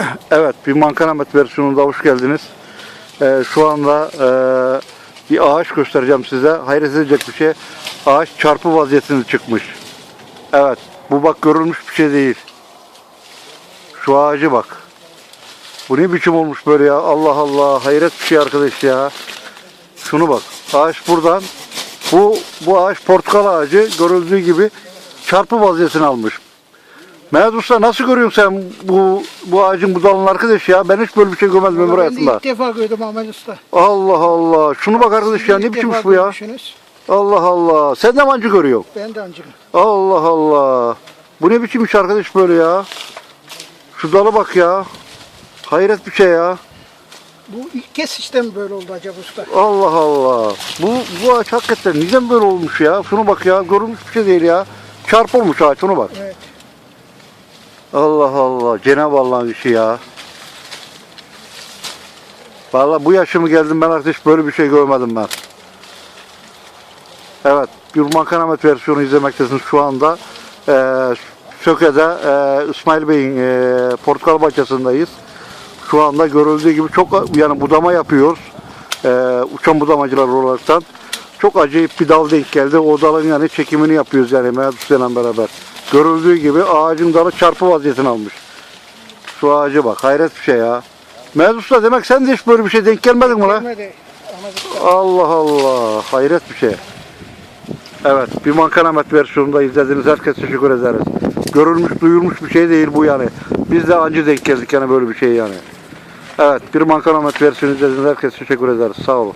Evet, bir Mankanamet versiyonunda hoş geldiniz. Ee, şu anda e, bir ağaç göstereceğim size. Hayret edecek bir şey. Ağaç çarpı vaziyetinde çıkmış. Evet, bu bak görülmüş bir şey değil. Şu ağacı bak. Bu ne biçim olmuş böyle ya? Allah Allah, hayret bir şey arkadaş ya. Şunu bak, ağaç buradan. Bu bu ağaç portakal ağacı görüldüğü gibi çarpı vaziyetini almış. Mehmet Usta nasıl görüyorsun sen bu bu ağacın budalını arkadaş ya? Ben hiç böyle bir şey görmedim ömür Ben de hayatımda. ilk defa gördüm Ahmet Usta. Allah Allah. Şunu bak arkadaş ya İlk ne biçimmiş defa bu ya? görmüşsünüz. Allah Allah. Sen de mancı görüyorsun. Ben de ancak. Allah Allah. Bu ne biçimmiş arkadaş böyle ya? Şu dala bak ya. Hayret bir şey ya. Bu ilk kez işte mi böyle oldu acaba usta? Allah Allah. Bu bu ağaç hakikaten neden böyle olmuş ya? Şunu bak ya. Görülmüş bir şey değil ya. Çarp olmuş ağaç. Şunu bak. Evet. Allah Allah. Cenab-ı Allah'ın işi ya. Vallahi bu yaşımı geldim ben artık hiç böyle bir şey görmedim ben. Evet. Bir Mankanamet versiyonu izlemektesiniz şu anda. Ee, Söke'de e, İsmail Bey'in e, portakal bahçesindeyiz. Şu anda görüldüğü gibi çok yani budama yapıyoruz. Ee, uçan budamacılar olaraktan. Çok acayip bir dal denk geldi. O dalın yani çekimini yapıyoruz yani Mehmet Usta'yla beraber. Görüldüğü gibi ağacın dalı çarpı vaziyetini almış. Şu ağacı bak hayret bir şey ya. Mehmet Usta demek sen de hiç böyle bir şey denk gelmedin mi lan? Gelmedi. Allah Allah hayret bir şey. Evet bir Mankanamet versiyonunda izlediğiniz herkese teşekkür ederiz. Görülmüş duyulmuş bir şey değil bu yani. Biz de anca denk geldik yani böyle bir şey yani. Evet bir Mankanamet versiyonu izlediğiniz herkese teşekkür ederiz. Sağ olun.